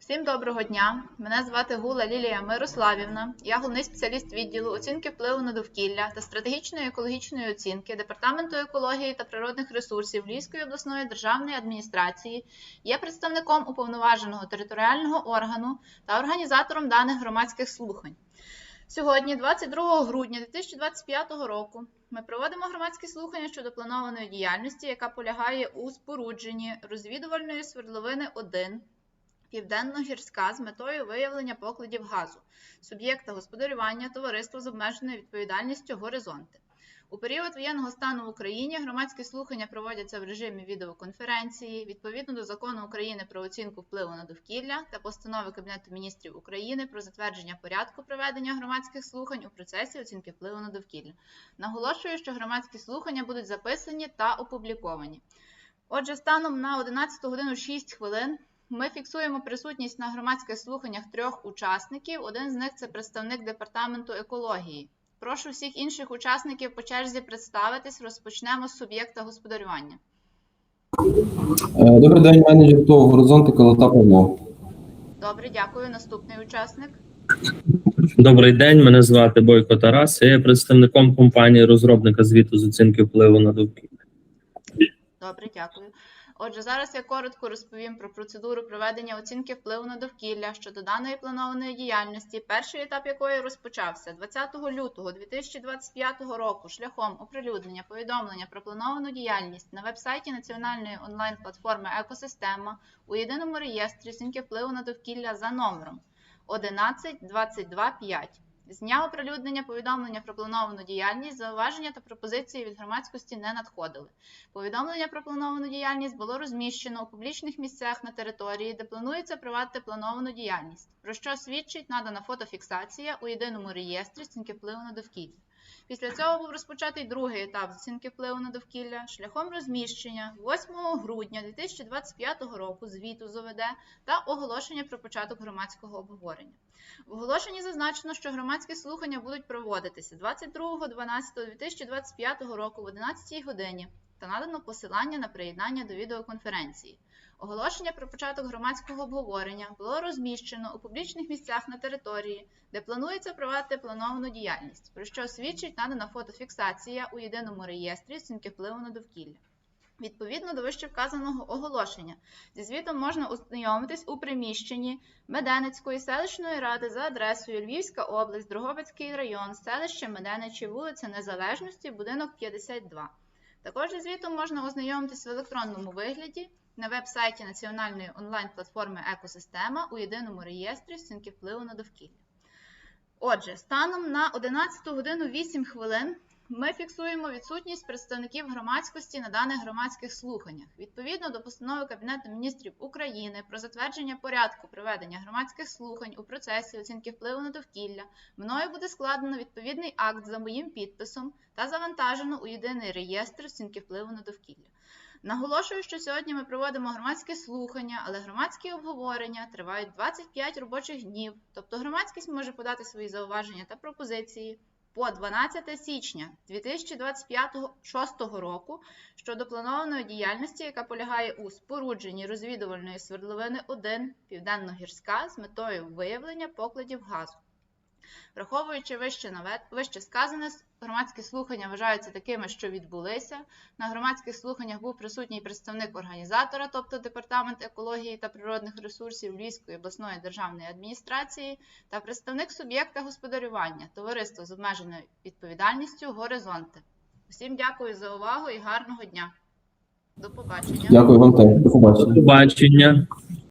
Всім доброго дня. Мене звати Гула Лілія Мирославівна. Я головний спеціаліст відділу оцінки впливу на довкілля та стратегічної екологічної оцінки Департаменту екології та природних ресурсів Львівської обласної державної адміністрації. Є представником уповноваженого територіального органу та організатором даних громадських слухань. Сьогодні, 22 грудня 2025 року, ми проводимо громадські слухання щодо планованої діяльності, яка полягає у спорудженні розвідувальної свердловини 1 Південно-гірська з метою виявлення покладів газу, суб'єкта господарювання товариство з обмеженою відповідальністю Горизонти. У період воєнного стану в Україні громадські слухання проводяться в режимі відеоконференції відповідно до закону України про оцінку впливу на довкілля та постанови Кабінету міністрів України про затвердження порядку проведення громадських слухань у процесі оцінки впливу на довкілля. Наголошую, що громадські слухання будуть записані та опубліковані. Отже, станом на 11 годину 6 хвилин ми фіксуємо присутність на громадських слуханнях трьох учасників. Один з них це представник департаменту екології. Прошу всіх інших учасників по черзі представитись. Розпочнемо з суб'єкта господарювання. Е, Добрий день, менеджер ТОВ «Горизонти» Калата Павло. Добре, дякую. Наступний учасник. Добрий день, мене звати Бойко Тарас. Я є представником компанії розробника звіту з оцінки впливу на довкілля. Добре, дякую. Отже, зараз я коротко розповім про процедуру проведення оцінки впливу на довкілля щодо даної планованої діяльності, перший етап якої розпочався 20 лютого 2025 року шляхом оприлюднення повідомлення про плановану діяльність на вебсайті національної онлайн-платформи Екосистема у єдиному реєстрі оцінки впливу на довкілля за номером 11225. З дня оприлюднення повідомлення про плановану діяльність, зауваження та пропозиції від громадськості не надходили. Повідомлення про плановану діяльність було розміщено у публічних місцях на території, де планується провадити плановану діяльність, про що свідчить надана фотофіксація у єдиному реєстрі оцінки впливу на довкілля. Після цього був розпочатий другий етап оцінки впливу на довкілля шляхом розміщення 8 грудня 2025 року звіту з ОВД та оголошення про початок громадського обговорення. В оголошенні зазначено, що громадські слухання будуть проводитися 22.12.2025 року в 11 годині та надано посилання на приєднання до відеоконференції. Оголошення про початок громадського обговорення було розміщено у публічних місцях на території, де планується провадити плановану діяльність, про що свідчить надана фотофіксація у єдиному реєстрі оцінки впливу на довкілля. Відповідно до вищевказаного оголошення, зі звітом можна ознайомитись у приміщенні Меденецької селищної ради за адресою Львівська область, Дрогобицький район, селище Меденичі, вулиця Незалежності, будинок 52. Також зі звітом можна ознайомитись в електронному вигляді на веб-сайті національної онлайн-платформи Екосистема у єдиному реєстрі оцінки впливу на довкілля. Отже, станом на 11 годину 8 хвилин ми фіксуємо відсутність представників громадськості на даних громадських слуханнях. Відповідно до постанови Кабінету міністрів України про затвердження порядку проведення громадських слухань у процесі оцінки впливу на довкілля, мною буде складено відповідний акт за моїм підписом та завантажено у єдиний реєстр оцінки впливу на довкілля. Наголошую, що сьогодні ми проводимо громадські слухання, але громадські обговорення тривають 25 робочих днів, тобто громадськість може подати свої зауваження та пропозиції по 12 січня 2026 року щодо планованої діяльності, яка полягає у спорудженні розвідувальної свердловини 1 Південно-Гірська з метою виявлення покладів газу. Враховуючи вище навед, вище сказане, громадські слухання вважаються такими, що відбулися. На громадських слуханнях був присутній представник організатора, тобто Департамент екології та природних ресурсів Львівської обласної державної адміністрації, та представник суб'єкта господарювання, товариство з обмеженою відповідальністю Горизонти. Усім дякую за увагу і гарного дня. До побачення. Дякую вам теж. До побачення. Побачення.